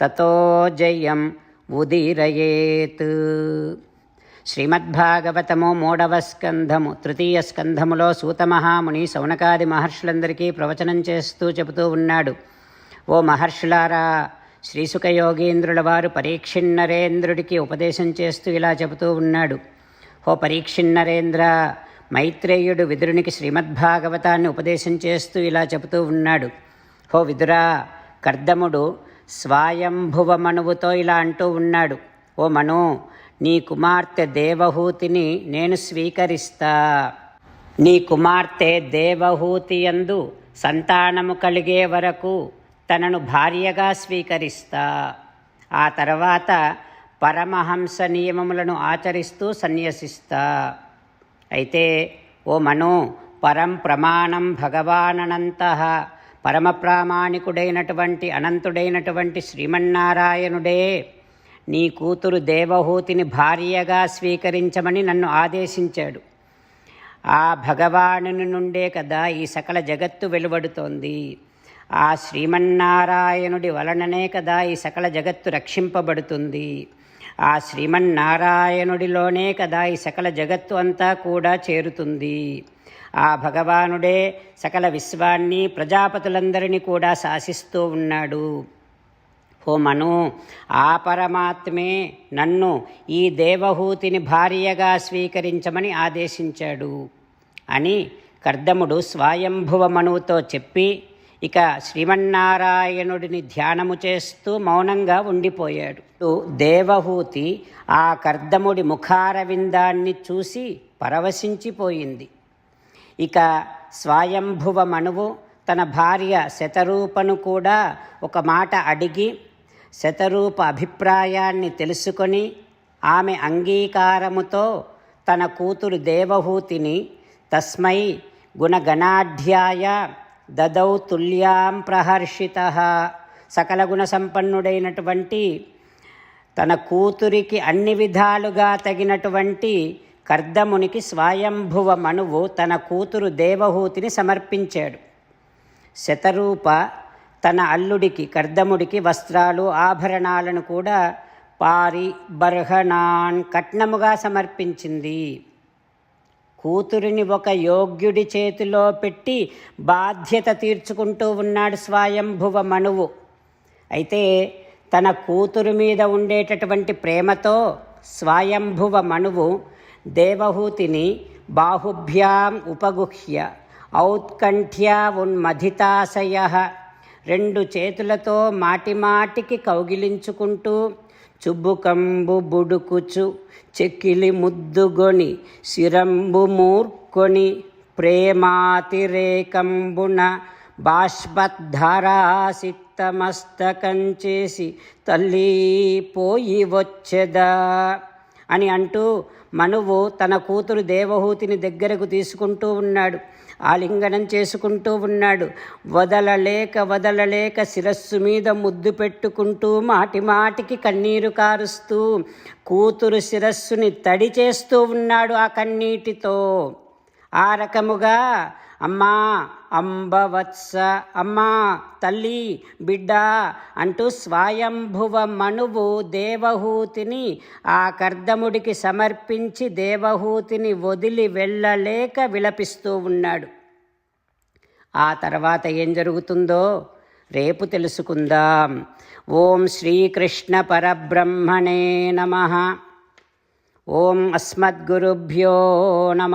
తతో జయం ఉదీరయేత్. శ్రీమద్భాగవతము మూడవ స్కంధము తృతీయ స్కంధములో సూతమహాముని సౌనకాది మహర్షులందరికీ ప్రవచనం చేస్తూ చెబుతూ ఉన్నాడు. ఓ మహర్షులారా శ్రీసుఖ యోగీంద్రుల వారు పరీక్షిన్నరేంద్రుడికి ఉపదేశం చేస్తూ ఇలా చెబుతూ ఉన్నాడు. ఓ పరీక్షిన్నరేంద్ర మైత్రేయుడు విదురునికి శ్రీమద్భాగవతాన్ని ఉపదేశం చేస్తూ ఇలా చెబుతూ ఉన్నాడు. హో విదురా కర్దముడు స్వాయంభువ మనువుతో ఇలా అంటూ ఉన్నాడు ఓ మను నీ కుమార్తె దేవహూతిని నేను స్వీకరిస్తా. నీ కుమార్తె దేవహూతి యందు సంతానము కలిగే వరకు తనను భార్యగా స్వీకరిస్తా. ఆ తర్వాత పరమహంస నియమములను ఆచరిస్తూ సన్యసిస్తా. అయితే ఓ మను పరం ప్రమాణం భగవానంత పరమ ప్రామాణికుడైనటువంటి అనంతుడైనటువంటి శ్రీమన్నారాయణుడే నీ కూతురు దేవహూతిని భార్యగా స్వీకరించమని నన్ను ఆదేశించాడు. ఆ భగవానుని నుండే కదా ఈ సకల జగత్తు వెలువడుతోంది. ఆ శ్రీమన్నారాయణుడి వలననే కదా ఈ సకల జగత్తు రక్షింపబడుతుంది. ఆ శ్రీమన్నారాయణుడిలోనే కదా ఈ సకల జగత్తు అంతా కూడా చేరుతుంది. ఆ భగవానుడే సకల విశ్వాన్ని ప్రజాపతులందరినీ కూడా శాసిస్తూ ఉన్నాడు. ఓ మను ఆ పరమాత్మే నన్ను ఈ దేవహూతిని భార్యగా స్వీకరించమని ఆదేశించాడు అని కర్దముడు స్వయంభువ మనువుతో చెప్పి ఇక శ్రీమన్నారాయణుడిని ధ్యానము చేస్తూ మౌనంగా ఉండిపోయాడు. దేవహూతి ఆ కర్దముడి ముఖారవిందాన్ని చూసి పరవశించిపోయింది. ఇక స్వయంభువ మనువు తన భార్య శతరూపను కూడా ఒక మాట అడిగి శతరూప అభిప్రాయాన్ని తెలుసుకొని ఆమె అంగీకారముతో తన కూతురు దేవహూతిని తస్మై గుణగణాఢ్యాయ దదౌ తుల్యాం ప్రహర్షిత. సకల గుణ సంపన్నుడైనటువంటి తన కూతురికి అన్ని విధాలుగా తగినటువంటి కర్దమునికి స్వయంభువ మనువు తన కూతురు దేవహూతిని సమర్పించాడు. శతరూప తన అల్లుడికి కర్దముడికి వస్త్రాలు ఆభరణాలను కూడా పారి బర్హణాన్ కట్నముగా సమర్పించింది. కూతురిని ఒక యోగ్యుడి చేతిలో పెట్టి బాధ్యత తీర్చుకుంటూ ఉన్నాడు స్వయంభువ మనువు అయితే తన కూతురు మీద ఉండేటటువంటి ప్రేమతో స్వయంభువ మనువు దేవహూతిని బాహుభ్యాం ఉపగుహ్య ఔత్కంఠ్య ఉన్మధితాశయ. రెండు చేతులతో మాటిమాటికి కౌగిలించుకుంటూ చుబ్బుకంబు బుడుకుచు చెక్కిలి ముద్దుగొని శిరంబు మూర్కొని ప్రేమాతిరేకంబున బాష్పద్ధారాసిక్తమస్తకం చేసి తల్లి పోయి వచ్చెదా. అని అంటూ మనువు తన కూతురు దేవహూతిని దగ్గరకు తీసుకుంటూ ఉన్నాడు. ఆలింగనం చేసుకుంటూ ఉన్నాడు. వదలలేక వదలలేక శిరస్సు మీద ముద్దు పెట్టుకుంటూ మాటి మాటికి కన్నీరు కారుస్తూ కూతురు శిరస్సుని తడి చేస్తూ ఉన్నాడు ఆ కన్నీటితో. ఆ రకముగా అమ్మా అంబవత్స అమ్మా తల్లి బిడ్డ అంటూ స్వయంభువ మనువు దేవహూతిని ఆ కర్దముడికి సమర్పించి దేవహూతిని వదిలి వెళ్ళలేక విలపిస్తూ ఉన్నాడు. ఆ తర్వాత ఏం జరుగుతుందో రేపు తెలుసుకుందాం. ఓం శ్రీకృష్ణ పరబ్రహ్మణే నమ. ఓం అస్మద్గురుభ్యో నమ.